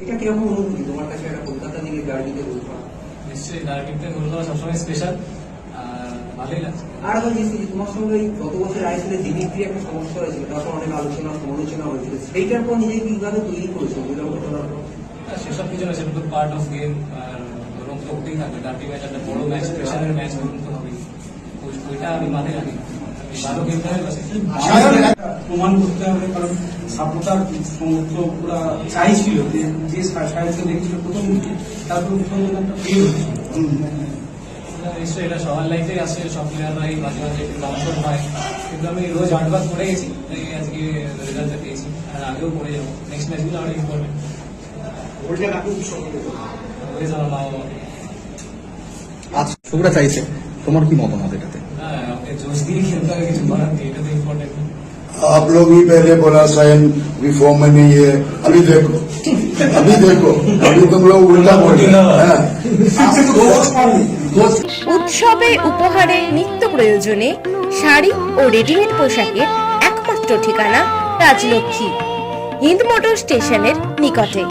এটা কীরকম অনুভূতি? তোমার কাছে একটা কলকাতা থেকে গাড়িতে রোল করা নিশ্চয়ই নারকেলটা রোল করা সবসময় স্পেশাল আর ভালোই লাগছে। আর কি, তোমার সঙ্গে এই গত বছর আইসিলে দিদিপ্রিয় একটা সমস্যা হয়েছিল তারপর অনেক আলোচনা সমালোচনা হয়েছিল। সেইটার পর নিজেকে কীভাবে তৈরি করেছ? বিলম্ব করার পর সেসব কিছু না সেটা তো পার্ট অফ গেম আর ওরকম তো থাকবে ডার্টি ম্যাচ একটা বড় ম্যাচ প্রেশারের ম্যাচ ওরকম তো হবেই। ওই- ওইটা আমি মাথায় রাখি। প্রমাণ করতে হবে কারণ সাপোর্টার সমস্ত ওরা চাইছিল যে যে সাহেবকে দেখছিল প্রথম দিকে তারপর প্রথম দিকে একটা ফিল নিশ্চয়ই এটা সবার লাইফে আসে সব প্লেয়াররাই মাঝে মাঝে একটু ডাউনফল হয়। কিন্তু আমি রোজ আটবার করে গেছি তাই আজকে রেজাল্টটা পেয়েছি আর আগেও করে যাব। নেক্সট ম্যাচগুলো আরও ইম্পর্টেন্ট হয়ে যাওয়া মা বাবা আজ সবরা চাইছে তোমার কি মতামত এটাতে? आप लोग ही पहले बोला साइन रिफॉर्म में नहीं है अभी देखो अभी देखो अभी तुम लोग उल्टा बोल रहे हो हाँ। উৎসবে উপহারে নিত্য প্রয়োজনে শাড়ি ও রেডিমেড পোশাকের একমাত্র ঠিকানা রাজলক্ষ্মী হিন্দ মোটর স্টেশনের নিকটে